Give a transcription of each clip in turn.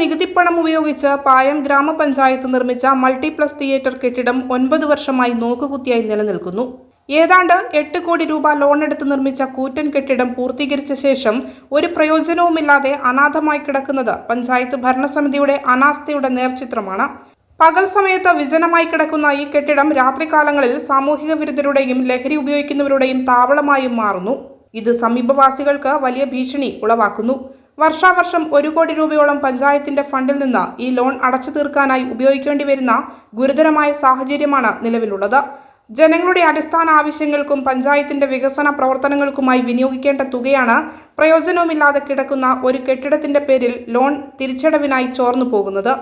നികുതിപ്പണം ഉപയോഗിച്ച് പായം ഗ്രാമപഞ്ചായത്ത് നിർമ്മിച്ച മൾട്ടിപ്ലസ് തിയേറ്റർ കെട്ടിടം ഒൻപത് വർഷമായി നോക്കുകുത്തിയായി നിലനിൽക്കുന്നു. ഏതാണ്ട് എട്ട് കോടി രൂപ ലോൺ എടുത്ത് നിർമ്മിച്ച കൂറ്റൻ കെട്ടിടം പൂർത്തീകരിച്ച ശേഷം ഒരു പ്രയോജനവുമില്ലാതെ അനാഥമായി കിടക്കുന്നത് പഞ്ചായത്ത് ഭരണസമിതിയുടെ അനാസ്ഥയുടെ നേർചിത്രമാണ്. പകൽ സമയത്ത് വിജനമായി കിടക്കുന്ന ഈ കെട്ടിടം രാത്രികാലങ്ങളിൽ സാമൂഹിക വിരുദ്ധരുടെയും ലഹരി ഉപയോഗിക്കുന്നവരുടെയും താവളമായും മാറുന്നു. ഇത് സമീപവാസികൾക്ക് വലിയ ഭീഷണി ഉളവാക്കുന്നു. വർഷാവർഷം ഒരു കോടി രൂപയോളം പഞ്ചായത്തിന്റെ ഫണ്ടിൽ നിന്ന് ഈ ലോൺ അടച്ചു തീർക്കാനായി ഉപയോഗിക്കേണ്ടി വരുന്ന ഗുരുതരമായ സാഹചര്യമാണ് നിലവിലുള്ളത്. ജനങ്ങളുടെ അടിസ്ഥാന ആവശ്യങ്ങൾക്കും പഞ്ചായത്തിന്റെ വികസന പ്രവർത്തനങ്ങൾക്കുമായി വിനിയോഗിക്കേണ്ട തുകയാണ് പ്രയോജനവുമില്ലാതെ കിടക്കുന്ന ഒരു കെട്ടിടത്തിന്റെ പേരിൽ ലോൺ തിരിച്ചടവിനായി ചോർന്നു പോകുന്നത്.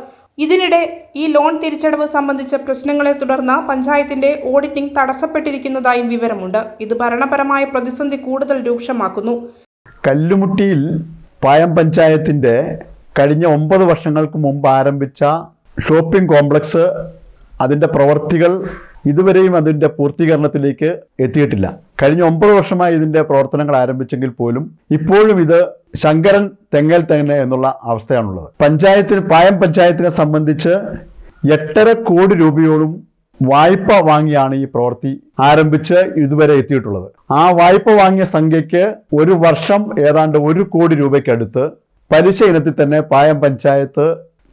ഇതിനിടെ ഈ ലോൺ തിരിച്ചടവ് സംബന്ധിച്ച പ്രശ്നങ്ങളെ തുടർന്ന് പഞ്ചായത്തിന്റെ ഓഡിറ്റിംഗ് തടസ്സപ്പെട്ടിരിക്കുന്നതായും വിവരമുണ്ട്. ഇത് ഭരണപരമായ പ്രതിസന്ധി കൂടുതൽ രൂക്ഷമാക്കുന്നു. കല്ലുമുട്ടിയിൽ പായം പഞ്ചായത്തിന്റെ കഴിഞ്ഞ ഒമ്പത് വർഷങ്ങൾക്ക് മുമ്പ് ആരംഭിച്ച ഷോപ്പിംഗ് കോംപ്ലക്സ് അതിന്റെ പ്രവർത്തികൾ ഇതുവരെയും അതിന്റെ പൂർത്തീകരണത്തിലേക്ക് എത്തിയിട്ടില്ല. കഴിഞ്ഞ ഒമ്പത് വർഷമായി ഇതിന്റെ പ്രവർത്തനങ്ങൾ ആരംഭിച്ചെങ്കിൽ പോലും ഇപ്പോഴും ഇത് ശങ്കരൻ തെങ്ങൽ തെങ്ങനെ എന്നുള്ള അവസ്ഥയാണുള്ളത്. പഞ്ചായത്തിന് പായം പഞ്ചായത്തിനെ സംബന്ധിച്ച് എട്ടര കോടി രൂപയോളം വായ്പ വാങ്ങിയാണ് ഈ പ്രവൃത്തി ആരംഭിച്ച് ഇതുവരെ എത്തിയിട്ടുള്ളത്. ആ വായ്പ വാങ്ങിയ സംഖ്യയ്ക്ക് ഒരു വർഷം ഏതാണ്ട് ഒരു കോടി രൂപയ്ക്കടുത്ത് പലിശ ഇനത്തിൽ തന്നെ പായം പഞ്ചായത്ത്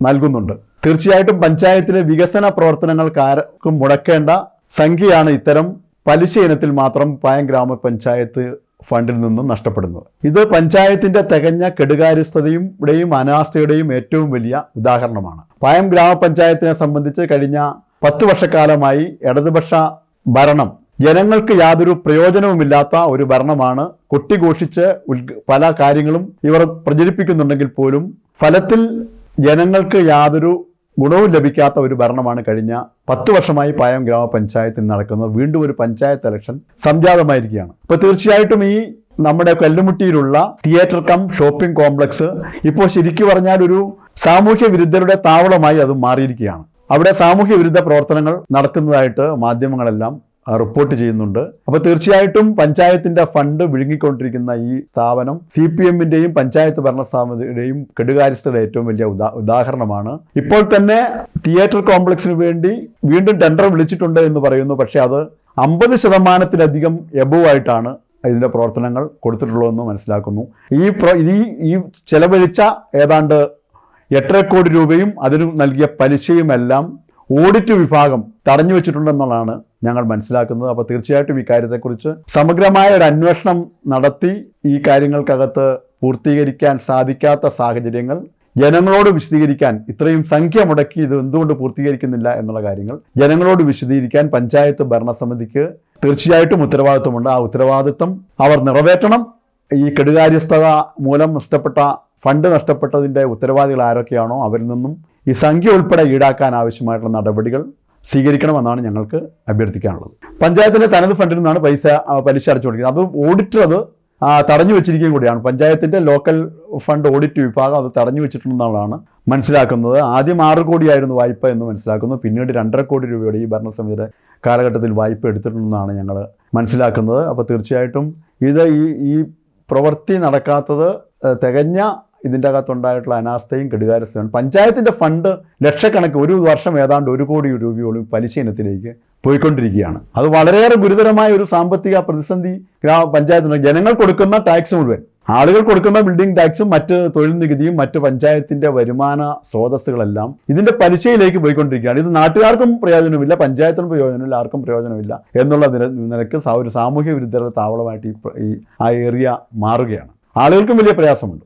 നൽകുന്നുണ്ട്. തീർച്ചയായിട്ടും പഞ്ചായത്തിലെ വികസന പ്രവർത്തനങ്ങൾക്ക് മുടക്കേണ്ട സംഖ്യയാണ് ഇത്തരം പലിശ ഇനത്തിൽ മാത്രം പായം ഗ്രാമപഞ്ചായത്ത് ഫണ്ടിൽ നിന്നും നഷ്ടപ്പെടുന്നത്. ഇത് പഞ്ചായത്തിന്റെ തികഞ്ഞ കെടുകാര്യസ്ഥതയുടെയും അനാസ്ഥയുടെയും ഏറ്റവും വലിയ ഉദാഹരണമാണ്. പായം ഗ്രാമപഞ്ചായത്തിനെ സംബന്ധിച്ച് കഴിഞ്ഞ പത്ത് വർഷക്കാലമായി ഇടതുപക്ഷ ഭരണം. ജനങ്ങൾക്ക് യാതൊരു പ്രയോജനവുമില്ലാത്ത ഒരു ഭരണമാണ് കൊട്ടിഘോഷിച്ച് പല കാര്യങ്ങളും ഇവർ പ്രചരിപ്പിക്കുന്നുണ്ടെങ്കിൽ പോലും ഫലത്തിൽ ജനങ്ങൾക്ക് യാതൊരു ഗുണവും ലഭിക്കാത്ത ഒരു ഭരണമാണ് കഴിഞ്ഞ പത്ത് വർഷമായി പായം ഗ്രാമപഞ്ചായത്തിൽ നടക്കുന്നത്. വീണ്ടും ഒരു പഞ്ചായത്ത് ഇലക്ഷൻ സംജാതമായിരിക്കുകയാണ്. അപ്പോൾ തീർച്ചയായിട്ടും ഈ നമ്മുടെ കല്ലുമുട്ടിയിലുള്ള തിയേറ്റർ കം ഷോപ്പിംഗ് കോംപ്ലക്സ് ഇപ്പോൾ ശരിക്കു പറഞ്ഞാൽ ഒരു സാമൂഹ്യ വിരുദ്ധരുടെ താവളമായി അത് മാറിയിരിക്കുകയാണ്. അവിടെ സാമൂഹ്യ വിരുദ്ധ പ്രവർത്തനങ്ങൾ നടക്കുന്നതായിട്ട് മാധ്യമങ്ങളെല്ലാം റിപ്പോർട്ട് ചെയ്യുന്നുണ്ട്. അപ്പോൾ തീർച്ചയായിട്ടും പഞ്ചായത്തിന്റെ ഫണ്ട് വിഴുങ്ങിക്കൊണ്ടിരിക്കുന്ന ഈ സ്ഥാപനം സി പി എമ്മിന്റെയും പഞ്ചായത്ത് ഭരണസമിതിയുടെയും കെടുകാര്യസ്ഥയുടെ ഏറ്റവും വലിയ ഉദാഹരണമാണ്. ഇപ്പോൾ തന്നെ തിയേറ്റർ കോംപ്ലക്സിന് വേണ്ടി വീണ്ടും ടെൻഡർ വിളിച്ചിട്ടുണ്ട് എന്ന് പറയുന്നു. പക്ഷേ അത് അമ്പത് ശതമാനത്തിലധികം എബോ ആയിട്ടാണ് ഇതിന്റെ പ്രവർത്തനങ്ങൾ കൊടുത്തിട്ടുള്ളതെന്ന് മനസ്സിലാക്കുന്നു. ഈ ഈ ചെലവഴിച്ച ഏതാണ്ട് എട്ടര കോടി രൂപയും അതിന് നൽകിയ പലിശയുമെല്ലാം ഓഡിറ്റ് വിഭാഗം തടഞ്ഞു വെച്ചിട്ടുണ്ടെന്നുള്ളതാണ് ഞങ്ങൾ മനസ്സിലാക്കുന്നത്. അപ്പോൾ തീർച്ചയായിട്ടും ഇക്കാര്യത്തെക്കുറിച്ച് കാര്യത്തെക്കുറിച്ച് സമഗ്രമായ ഒരു അന്വേഷണം നടത്തി ഈ കാര്യങ്ങൾക്കകത്ത് പൂർത്തീകരിക്കാൻ സാധിക്കാത്ത സാഹചര്യങ്ങൾ ജനങ്ങളോട് വിശദീകരിക്കാൻ ഇത്രയും സംഖ്യ മുടക്കി ഇത് എന്തുകൊണ്ട് പൂർത്തീകരിക്കുന്നില്ല എന്നുള്ള കാര്യങ്ങൾ ജനങ്ങളോട് വിശദീകരിക്കാൻ പഞ്ചായത്ത് ഭരണസമിതിക്ക് തീർച്ചയായിട്ടും ഉത്തരവാദിത്വമുണ്ട്. ആ ഉത്തരവാദിത്വം അവർ നിറവേറ്റണം. ഈ കെടുകാര്യസ്ഥത മൂലം നഷ്ടപ്പെട്ട ഫണ്ട് നഷ്ടപ്പെട്ടതിന്റെ ഉത്തരവാദികൾ ആരൊക്കെയാണോ അവരിൽ നിന്നും ഈ സംഖ്യ ഉൾപ്പെടെ ഈടാക്കാൻ ആവശ്യമായിട്ടുള്ള നടപടികൾ സ്വീകരിക്കണമെന്നാണ് ഞങ്ങൾക്ക് അഭ്യർത്ഥിക്കാനുള്ളത്. പഞ്ചായത്തിന്റെ തനത് ഫണ്ടിൽ നിന്നാണ് പൈസ പലിശ അടച്ചു കൊടുക്കുന്നത്. അത് ഓഡിറ്റർ അത് തടഞ്ഞു വെച്ചിരിക്കുകയും കൂടിയാണ്. പഞ്ചായത്തിന്റെ ലോക്കൽ ഫണ്ട് ഓഡിറ്റ് വിഭാഗം അത് തടഞ്ഞു വെച്ചിട്ടുണ്ടെന്നുള്ളതാണ് മനസ്സിലാക്കുന്നത്. ആദ്യം ആറ് കോടിയായിരുന്നു വായ്പ എന്ന് മനസ്സിലാക്കുന്നു. പിന്നീട് രണ്ടര കോടി രൂപയുടെ ഈ ഭരണസമിതിയുടെ കാലഘട്ടത്തിൽ വായ്പ എടുത്തിട്ടുണ്ടെന്നാണ് ഞങ്ങൾ മനസ്സിലാക്കുന്നത്. അപ്പോൾ തീർച്ചയായിട്ടും ഇത് ഈ ഈ പ്രവൃത്തി നടക്കാത്തത് തികഞ്ഞ ഇതിന്റെ അകത്തുണ്ടായിട്ടുള്ള അനാസ്ഥയും കെടുകാരസ്ഥയാണ് പഞ്ചായത്തിന്റെ ഫണ്ട് ലക്ഷക്കണക്ക് ഒരു വർഷം ഏതാണ്ട് ഒരു കോടി രൂപയോളം പലിശ ഇനത്തിലേക്ക് പോയിക്കൊണ്ടിരിക്കുകയാണ്. അത് വളരെയേറെ ഗുരുതരമായ ഒരു സാമ്പത്തിക പ്രതിസന്ധി ഗ്രാമ പഞ്ചായത്തിന് ജനങ്ങൾ കൊടുക്കുന്ന ടാക്സ് മുഴുവൻ ആളുകൾ കൊടുക്കുന്ന ബിൽഡിംഗ് ടാക്സും മറ്റ് തൊഴിൽ നികുതിയും മറ്റ് പഞ്ചായത്തിന്റെ വരുമാന സ്രോതസ്സുകളെല്ലാം ഇതിന്റെ പലിശയിലേക്ക് പോയിക്കൊണ്ടിരിക്കുകയാണ്. ഇത് നാട്ടുകാർക്കും പ്രയോജനമില്ല പഞ്ചായത്തിനും പ്രയോജനമില്ല ആർക്കും പ്രയോജനമില്ല എന്നുള്ള നില നിലയ്ക്ക് ഒരു സാമൂഹ്യ വിരുദ്ധരുടെ താവളമായിട്ട് ഈ ആ ഏരിയ മാറുകയാണ്. ആളുകൾക്കും വലിയ പ്രയാസമുണ്ട്.